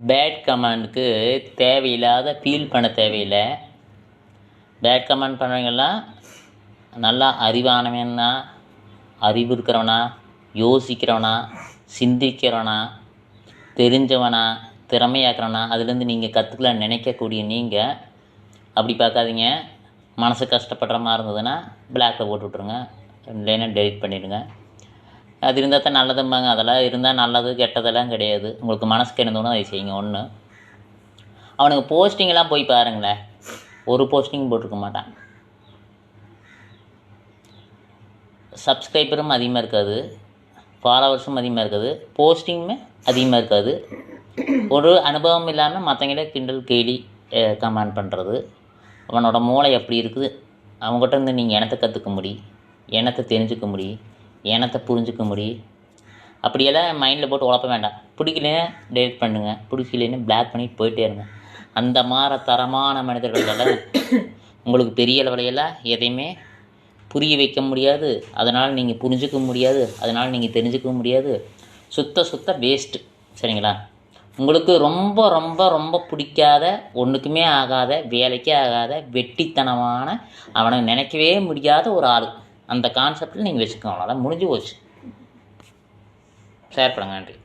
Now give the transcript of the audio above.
Bad கமாண்டுக்கு தேவையில்லாத feel பண்ண தேவையில்லை. பேட் கமாண்ட் பண்ணுறவங்கெல்லாம் நல்லா அறிவானவனா அறிவு இருக்கிறவனா யோசிக்கிறவனா சிந்திக்கிறவனா தெரிஞ்சவனா திறமையாக்குறவனா அதுலேருந்து நீங்கள் கற்றுக்கலாம் நினைக்கக்கூடிய நீங்கள் அப்படி பார்க்காதீங்க. மனசு கஷ்டப்படுற மாதிரி இருந்ததுன்னா பிளாக்கில் போட்டு விட்ருங்க இல்லைன்னா டெலிட் பண்ணிவிடுங்க அது இருந்தால் தான் நல்லதும்பாங்க. அதெல்லாம் இருந்தால் நல்லது கெட்டதெல்லாம் கிடையாது. உங்களுக்கு மனசுக்கு இருந்தோன்னு அதை செய்யுங்க. ஒன்று அவனுக்கு போஸ்டிங்கெல்லாம் போய் பாருங்களேன். ஒரு போஸ்டிங் போட்டிருக்க மாட்டான். சப்ஸ்கிரைபரும் அதிகமாக இருக்காது. ஃபாலோவர்ஸும் அதிகமாக இருக்காது. போஸ்டிங்குமே அதிகமாக இருக்காது. ஒரு அனுபவம் இல்லாமல் மற்றவங்கள கிண்டல் கேலி கமெண்ட் பண்ணுறது அவனோட மூளை எப்படி இருக்குது? அவங்ககிட்ட இருந்து நீங்கள் எனத்தை கற்றுக்க முடியும்? எனத்தை தெரிஞ்சுக்க முடியும்? எனத்தை புரிஞ்சுக்க முடியும் அப்படியெல்லாம் மைண்டில் போட்டு உழப்ப வேண்டாம். பிடிக்கலன்னு டெலிட் பண்ணுங்கள் பிடிக்கலன்னு பிளாக் பண்ணிட்டு போயிட்டே இருங்க. அந்த மாதிரி தரமான மனிதர்களால் உங்களுக்கு பெரிய அளவிலையெல்லாம் எதையுமே புரிய வைக்க முடியாது. அதனால் நீங்கள் புரிஞ்சுக்க முடியாது. அதனால் நீங்கள் தெரிஞ்சுக்க முடியாது. சுத்த சுத்த வேஸ்ட்டு சரிங்களா? உங்களுக்கு ரொம்ப ரொம்ப ரொம்ப பிடிக்காத ஒன்றுக்குமே ஆகாத வேலைக்கே ஆகாத வெட்டித்தனமான அவனை நினைக்கவே முடியாத ஒரு ஆள். அந்த கான்செப்டில் நீங்கள் வச்சுக்கோங்க. அவ்வளோதான் முடிஞ்சு போச்சு. ஷேர் பண்ணுங்க. நன்றி.